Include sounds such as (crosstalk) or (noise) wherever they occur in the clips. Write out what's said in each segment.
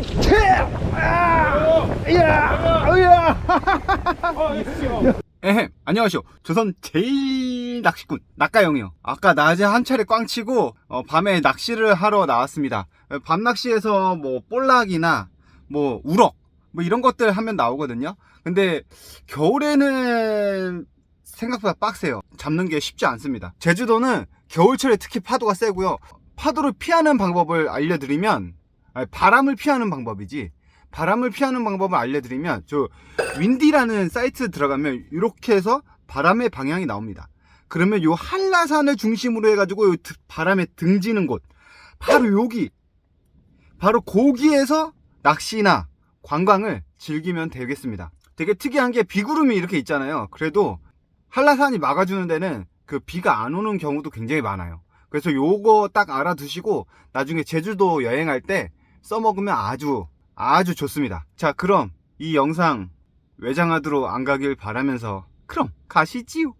히트! 아! 이야! 으야! 에헴, 안녕하시오. 조선 제일 낚시꾼, 낙가영이요. 아까 낮에 한 차례 꽝 치고, 어, 밤에 낚시를 하러 나왔습니다. 어, 밤 낚시에서 뭐, 볼락이나, 뭐, 우럭, 뭐 이런 것들 하면 나오거든요. 근데, 겨울에는 생각보다 빡세요. 잡는 게 쉽지 않습니다. 제주도는 겨울철에 특히 파도가 세고요. 파도를 피하는 방법을 알려드리면, 바람을 피하는 방법이지, 바람을 피하는 방법을 알려드리면, 저, 윈디라는 사이트 들어가면 이렇게 해서 바람의 방향이 나옵니다. 그러면 요 한라산을 중심으로 해가지고 요 드- 바람에 등지는 곳 바로 여기 바로 거기에서 낚시나 관광을 즐기면 되겠습니다. 되게 특이한 게 비구름이 이렇게 있잖아요. 그래도 한라산이 막아주는 데는 그 비가 안 오는 경우도 굉장히 많아요. 그래서 요거 딱 알아두시고 나중에 제주도 여행할 때 써먹으면 아주 아주 좋습니다. 자 그럼 이 영상 외장하드로 안 가길 바라면서 그럼 가시지요.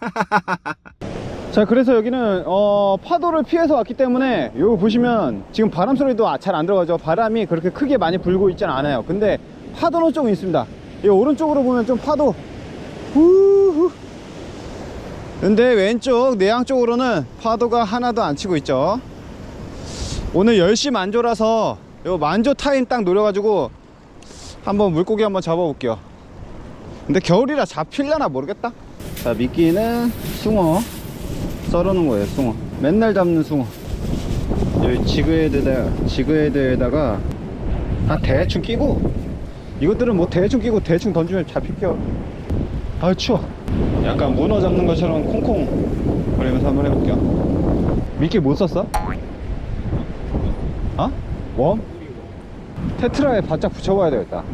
(laughs) 자 그래서 여기는 어, 파도를 피해서 왔기 때문에 여기 보시면 지금 바람 소리도 잘 안 들어가죠. 바람이 그렇게 크게 많이 불고 있지는 않아요. 근데 파도는 좀 있습니다. 이 오른쪽으로 보면 좀 파도 후후. 근데 왼쪽 내양 쪽으로는 파도가 하나도 안 치고 있죠. 오늘 10시 만조라서 요 만조 타임 딱 노려가지고 한번 물고기 한번 잡아볼게요. 근데 겨울이라 잡힐려나 모르겠다. 자 미끼는 숭어. 썰어놓은 거예요 숭어. 맨날 잡는 숭어. 여기 지그헤드에다 지그헤드에다가 다 대충 끼고 이것들은 뭐 대충 끼고 대충 던지면 잡힐게요. 아 추워. 약간 문어 잡는 것처럼 콩콩 거리면서 한번 해볼게요. 미끼 못 썼어? 어? 웜? 테트라에 바짝 붙여봐야 되겠다.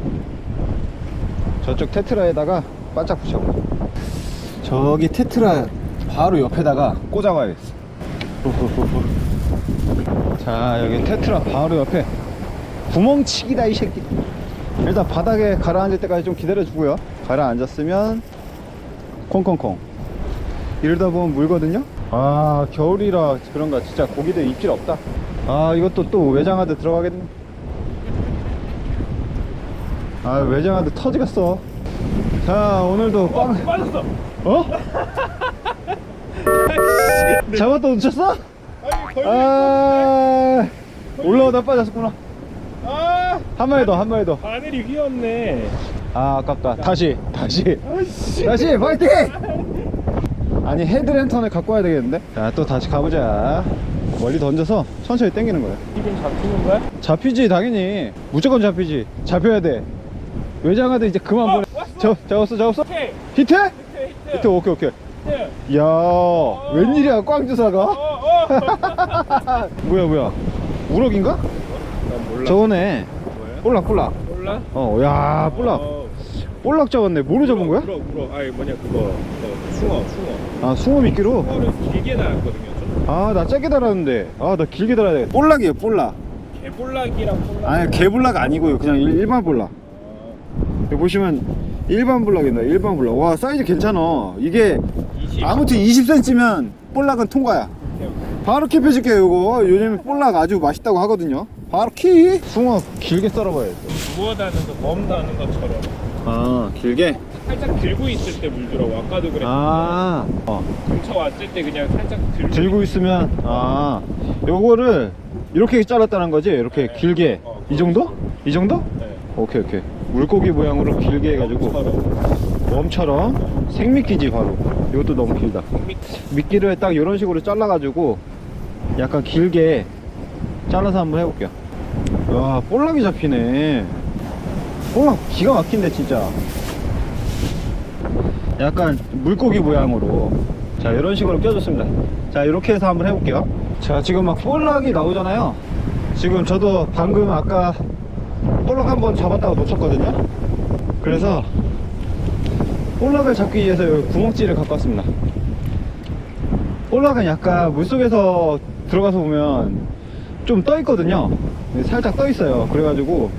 저쪽 테트라에다가 바짝 붙여봐 저기 테트라 바로 옆에다가 꽂아봐야겠어. (laughs) 자 여기 테트라 바로 옆에 구멍치기다 이 새끼. 일단 바닥에 가라앉을 때까지 좀 기다려 주고요. 가라앉았으면 콩콩콩. 이러다 보면 물거든요? 아 겨울이라 그런가. 진짜 고기들 입질 없다. 아 이것도 또 외장하드 들어가겠네 아 외장하드 터지겠어. 자 오늘도 빵. 빠졌어. 어? (laughs) 잡았다 놓쳤어? 아니 거의. 아 올라오다 빠졌구나. 아. 한 마리 더한 마리 더. 바늘이 휘었네. 아 아깝다. 다시 다시. 다시 파이팅! 아니 헤드랜턴을 갖고 와야 되겠는데? 자 또 다시 가보자. 멀리 던져서 천천히 당기는 거야. 지금 잡히는 거야? 잡히지 당연히. 무조건 잡히지. 잡혀야 돼 외장하드 이제 그만 보내 저 잡았어 잡았어 오케이. 히트? 히트 히트. 히트 오케이 오케이 히트. 이야 웬일이야 꽝주사가 어 어. (laughs) 뭐야 뭐야 우럭인가? 난 몰라. 저거네 뭐야? 볼락 볼락 몰라? 어야 볼락 어, 볼락 잡았네 뭐로 잡은 거야? 울어 울어. 아니 뭐냐 그거. 그거 숭어 숭어. 아 숭어 미끼로? 숭어를 길게 달았거든요. 좀. 아나 짧게 달았는데 아 나 길게 달아야 돼 볼락이에요 볼락 개볼락이랑 볼락. 아니 개볼락 아니고요 그냥 일, 일반 볼락 여기 보시면 일반 볼락입니다 일반 볼락 와 사이즈 괜찮아 이게 20. 아무튼 20cm면 볼락은 통과야 바로 캡해줄게요 요거 요즘 볼락 아주 맛있다고 하거든요 바로 키 숭어 길게 썰어봐야지 무어 다는거 범 다는 것처럼. 아 길게? 살짝 들고 있을 때 물더라고. 아까도 그래. 아 어. 근처 왔을 때 그냥 살짝 들고. 들고 있으면 아 요거를 이렇게 잘랐다는 거지 이렇게 길게 어, 이 정도? 이 정도? 네. 오케이 오케이 물고기 모양으로 길게 해가지고 처럼. 웜처럼 생미끼지 바로. 이것도 너무 길다. 미끼를 딱 이런 식으로 잘라가지고 약간 길게 잘라서 한번 해볼게요. 와 볼락이 잡히네. 볼락 기가 막힌데 진짜. 약간 물고기 모양으로. 자 이런 식으로 껴줬습니다. 자 이렇게 해서 한번 해볼게요. 자 지금 막 볼락이 나오잖아요. 지금 저도 방금 아까 볼락 한번 잡았다가 놓쳤거든요. 그래서 볼락을 잡기 위해서 구멍찌를 갖고 왔습니다. 볼락은 약간 물속에서 들어가서 보면 좀 떠 있거든요. 살짝 떠 있어요. 그래가지고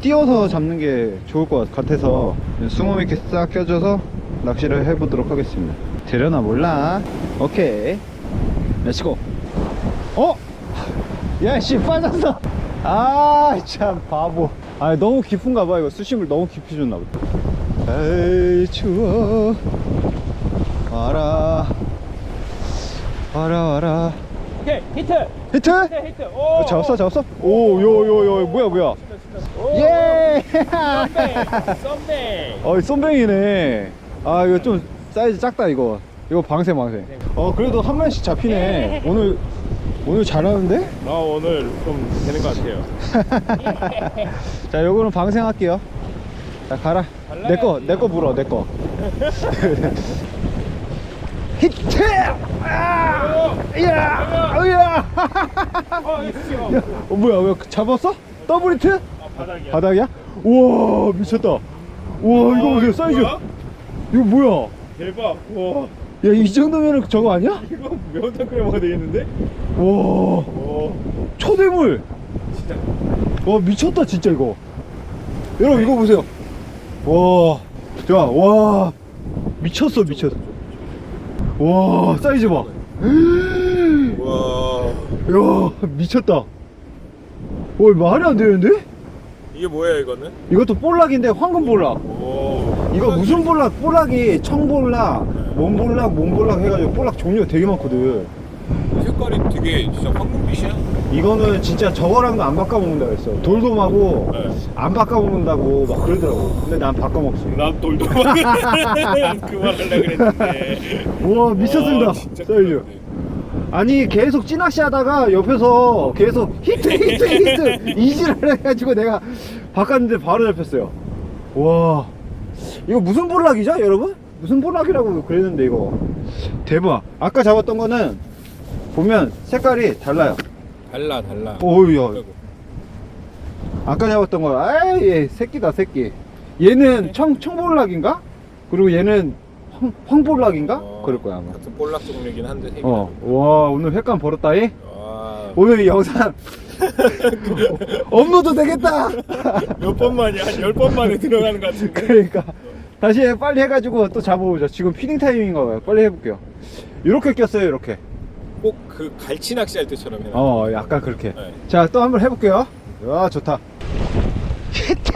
띄어서 잡는 게 좋을 것 같아서 숭어 이렇게 싹 껴줘서 낚시를 해보도록 하겠습니다. 되려나 몰라. 오케이. 렛츠고 어? 야씨 빠졌어 아, 참 바보. 아, 너무 깊은가 봐. 이거 수심을 너무 깊이 줬나 보다. 에이, 추워. 와라. 와라, 와라. 오케이 히트 히트? 히트 히트 오 어, 잡았어, 잡았어? 오, 요, 요, 요, 뭐야, 뭐야. 오, 예! 썸뱅 썸뱅 어이, 쏨뱅이네. 아, 이거 좀 사이즈 작다, 이거. 이거 방생, 방생. 어, 그래도 한 마리씩 잡히네. 오늘, 오늘 잘하는데? 나 오늘 좀 되는 것 같아요 (laughs) 자, 요거는 방생할게요. 자, 가라. 내 거, 내 거 물어, 내 거. (laughs) 히트! 아! 야! 으야! 어 (laughs) 어, 뭐야, 왜 잡았어? 더블 히트? 아 바닥이야 바닥이야? 우와, 미쳤다. 우와, 이거 사이즈. 뭐야? 이거 뭐야? 대박 와 야, 이 정도면 저거 아니야? (laughs) 이거 매운탕 끓여 먹어야 되겠는데? 와, 오. 초대물. 진짜. 와 미쳤다 진짜 이거. 여러분 이거 보세요. 와. 자, 와. 미쳤어 미쳤어. 와 사이즈 봐. (gasps) 와. 야 미쳤다. 와 말이 안 되는데? 이게 뭐야 이거는? 이것도 볼락인데 황금 볼락. 오. 이거 무슨 볼락? 볼락이 청볼락, 몸볼락, 몸볼락 해가지고 볼락 종류가 되게 많거든. 색깔이 되게 진짜 황금빛이야? 이거는 진짜 저거랑도 안 바꿔먹는다고 했어. 돌돔하고 네. 안 바꿔먹는다고 막 그러더라고. 근데 난 바꿔먹지 난 돌도 (laughs) 그만하려 그랬는데. 우와 미쳤습니다. 와, 진짜 사이즈 큰일 났네. 아니 계속 찌낚시 하다가 옆에서 계속 히트 히트 히트 (laughs) 이지랄 해가지고 내가 바꿨는데 바로 잡혔어요. 와. 이거 무슨 볼락이죠 여러분? 무슨 볼락이라고 그랬는데 이거. 대박. 아까 잡았던 거는 보면 색깔이 달라요. 달라 달라. 오우야. 아까 잡았던 거 아예 새끼다 새끼. 얘는 청, 청볼락인가? 그리고 얘는 황, 황볼락인가? 그럴 거야 아마. 같은 볼락 종류긴 한데 색이 어, 와 오늘 횟감 벌었다 이? 와. 오늘 이 영상 (laughs) 업로드 되겠다. 몇 번만이 한열 번 만에 들어가는 것 같은데. 그러니까 다시 빨리 해가지고 또 잡아보자. 지금 피딩 타이밍인가 봐요. 빨리 해볼게요. 이렇게 꼈어요, 이렇게. 꼭 그 갈치 낚시할 때처럼 해라 어, 약간 그렇게. 네. 자, 또 한번 해볼게요. 와, 좋다. 히트!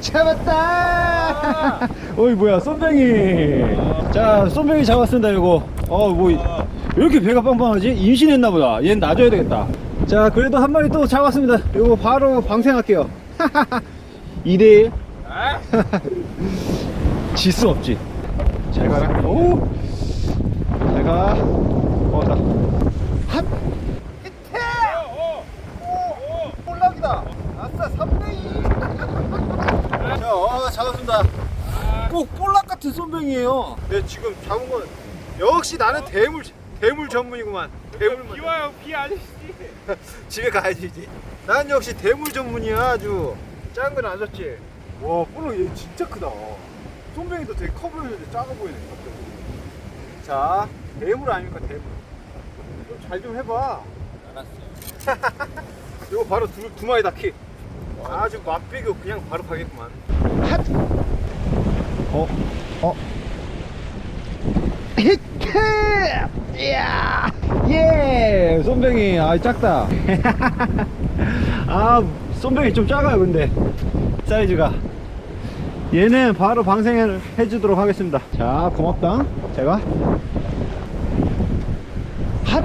잡았다! 어이, 뭐야, 쏨뱅이. 자, 쏨뱅이 잡았습니다, 이거. 어, 뭐, 이- 왜 이렇게 배가 빵빵하지? 임신했나 보다. 얘는 놔줘야 되겠다. 자, 그래도 한 마리 또 잡았습니다. 이거 바로 방생할게요. (laughs) 2대1. (laughs) 아? 질수 없지. 잘 가라. 오! 잘 가. 어, 자. 핫! 히트! 볼락이다. 아싸, 3대2. (laughs) 자, 어, 잡았습니다. 꼭 볼락 같은 쏨뱅이에요. 네, 지금 잡은 건 역시 나는 대물 대물 전문이구만. 대물만. 비 와요 비 아저씨 (laughs) 집에 가야지 이제. 난 역시 대물 전문이야 아주. 작은 건안 줬지. 와, 볼락 얘 진짜 크다. 쏨뱅이도 되게 커 보이는데 작아 보이네. 갑자기. 자, 대물 아닙니까 대물. 잘좀 해봐. 알았어 (laughs) 이거 바로 두, 두 마리 다 킥. 아주 맛비교 그냥 바로 가겠구만. 핫! 어? 어? 히트! 이야! 예! 쏨뱅이, (laughs) 아, 작다. 아, 쏨뱅이 좀 작아요, 근데. 사이즈가. 얘는 바로 방생을 해주도록 하겠습니다. 자, 고맙다. 제가. 핫!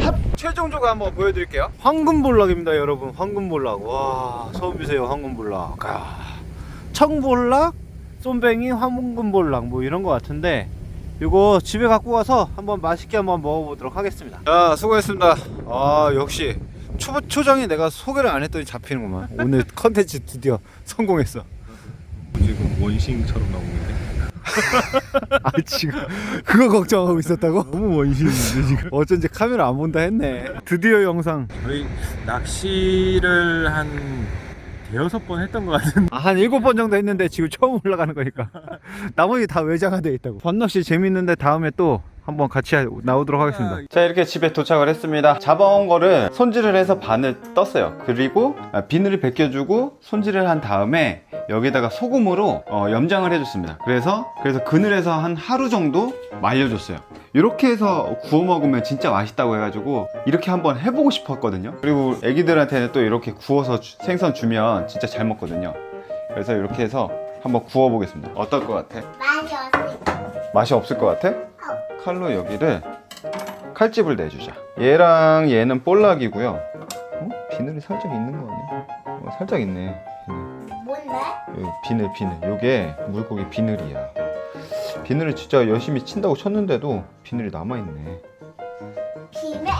핫! 최종적으로 한번 보여드릴게요. 황금볼락입니다, 여러분. 황금볼락. 와, 처음 보세요, 황금볼락. 아, 청볼락, 쏨뱅이, 황금볼락, 뭐 이런 것 같은데, 이거 집에 갖고 가서 한번 맛있게 한번 먹어보도록 하겠습니다. 자, 수고했습니다. 아, 역시. 초, 초장에 내가 소개를 안 했더니 잡히는구만. 오늘 (laughs) 컨텐츠 드디어 성공했어. 지금 원싱처럼 나오는데 (laughs) 아, 지금 그거 걱정하고 있었다고? 너무 원신인데 지금 (laughs) 어쩐지 카메라 안 본다 했네. 드디어 영상. 저희 낚시를 한 대여섯 번 했던 것 같은데 아, 한 일곱 번 정도 했는데 지금 처음 올라가는 거니까 (laughs) 나머지 다 외장화돼 있다고 밤낚시 재밌는데 다음에 또 한번 같이 나오도록 하겠습니다. 자 이렇게 집에 도착을 했습니다. 잡아온 거를 손질을 해서 반을 떴어요. 그리고 아, 비늘을 벗겨주고 손질을 한 다음에 여기다가 소금으로 어, 염장을 해줬습니다. 그래서 그래서 그늘에서 한 하루 정도 말려줬어요. 이렇게 해서 구워 먹으면 진짜 맛있다고 해가지고 이렇게 한번 해보고 싶었거든요. 그리고 애기들한테는 또 이렇게 구워서 주- 생선 주면 진짜 잘 먹거든요. 그래서 이렇게 해서 한번 구워 보겠습니다. 어떨 것 같아? 많이 왔어. 맛이 없을 것 같아? 칼로 여기를 칼집을 내주자. 얘랑 얘는 볼락이고요. 어? 비늘이 살짝 있는 거 아니야? 어, 살짝 있네. 비늘. 뭔데? 여기 비늘 비늘. 요게 물고기 비늘이야. 비늘을 진짜 열심히 친다고 쳤는데도 비늘이 남아 있네. 비늘.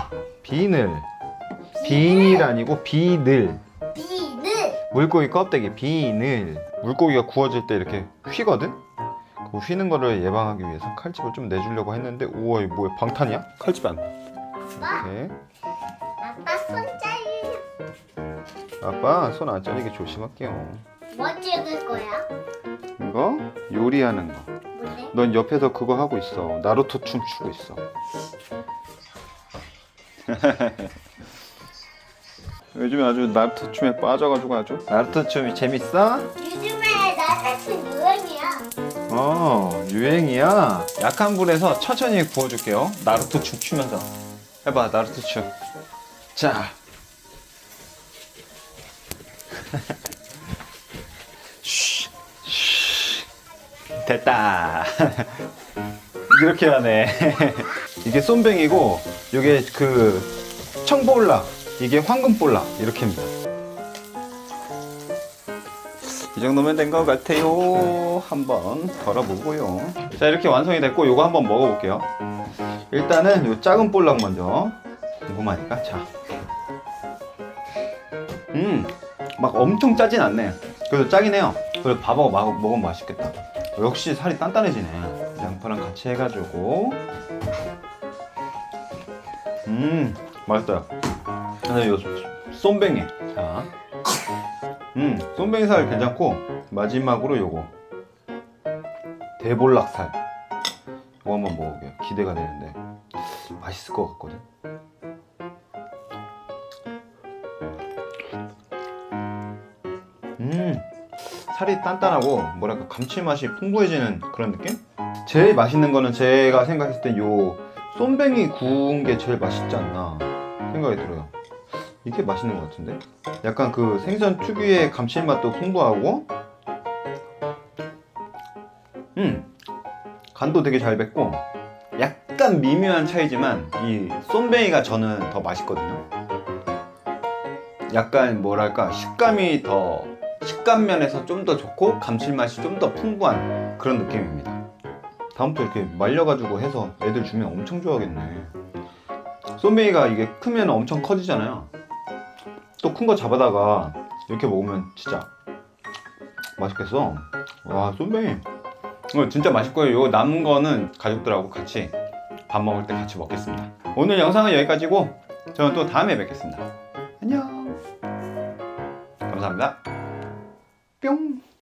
비늘. 비닐 아니고 비늘. 비늘. 물고기 껍데기 비늘. 물고기가 구워질 때 이렇게 휘거든? 그 휘는 거를 예방하기 위해서 칼집을 좀 내주려고 했는데 우와 이거 뭐야 방탄이야? 칼집 안. 이렇게 아빠 손자리. 아빠 손 안 잘리게 조심할게요. 뭐 찍을 거야? 이거 요리하는 거. 뭔데? 넌 옆에서 그거 하고 있어. 나루토 춤 추고 있어. (laughs) 요즘에 아주 나루토 춤에 빠져가지고 아주 나루토 춤이 재밌어? 요즘에 나 같은 유행이야. 어 유행이야. 약한 불에서 천천히 구워줄게요. 나루토 춤 추면서 해봐 나루토 춤. 자. 쉬, (laughs) 쉬. 됐다. (laughs) 이렇게 하네. (laughs) 이게 쏨뱅이고 이게 그 청볼락, 이게 황금볼락 이렇게입니다. 이 정도면 된 것 같아요. 한번 덜어보고요. 자 이렇게 완성이 됐고 이거 한번 먹어볼게요. 일단은 이 작은 볼락 먼저 궁금하니까 자. 음, 막 엄청 짜진 않네. 그래도 짜긴 해요. 그래도 밥하고 마- 먹으면 맛있겠다. 역시 살이 단단해지네. 양파랑 같이 해가지고. 음, 맛있다. 근데 요 쏨뱅이. 자. 음, 쏨뱅이 살 괜찮고 마지막으로 요거 대볼락살. 이거 한번 먹어볼게요. 기대가 되는데 맛있을 것 같거든. 음, 살이 단단하고 뭐랄까 감칠맛이 풍부해지는 그런 느낌? 제일 맛있는 거는 제가 생각했을 때 요 쏨뱅이 구운 게 제일 맛있지 않나 생각이 들어요. 이게 맛있는 것 같은데? 약간 그 생선 특유의 감칠맛도 풍부하고, 간도 되게 잘 뱄고, 약간 미묘한 차이지만 이 쏨뱅이가 저는 더 맛있거든요. 약간 뭐랄까 식감이 더 식감 면에서 좀 더 좋고 감칠맛이 좀 더 풍부한 그런 느낌입니다. 다음부터 이렇게 말려가지고 해서 애들 주면 엄청 좋아하겠네. 쏨뱅이가 이게 크면 엄청 커지잖아요. 또 큰 거 잡아다가 이렇게 먹으면 진짜 맛있겠어. 와 쏨뱅이. 이거 진짜 맛있고요. 이거 남은 거는 가족들하고 같이 밥 먹을 때 같이 먹겠습니다. 오늘 영상은 여기까지고 저는 또 다음에 뵙겠습니다. 안녕. 감사합니다.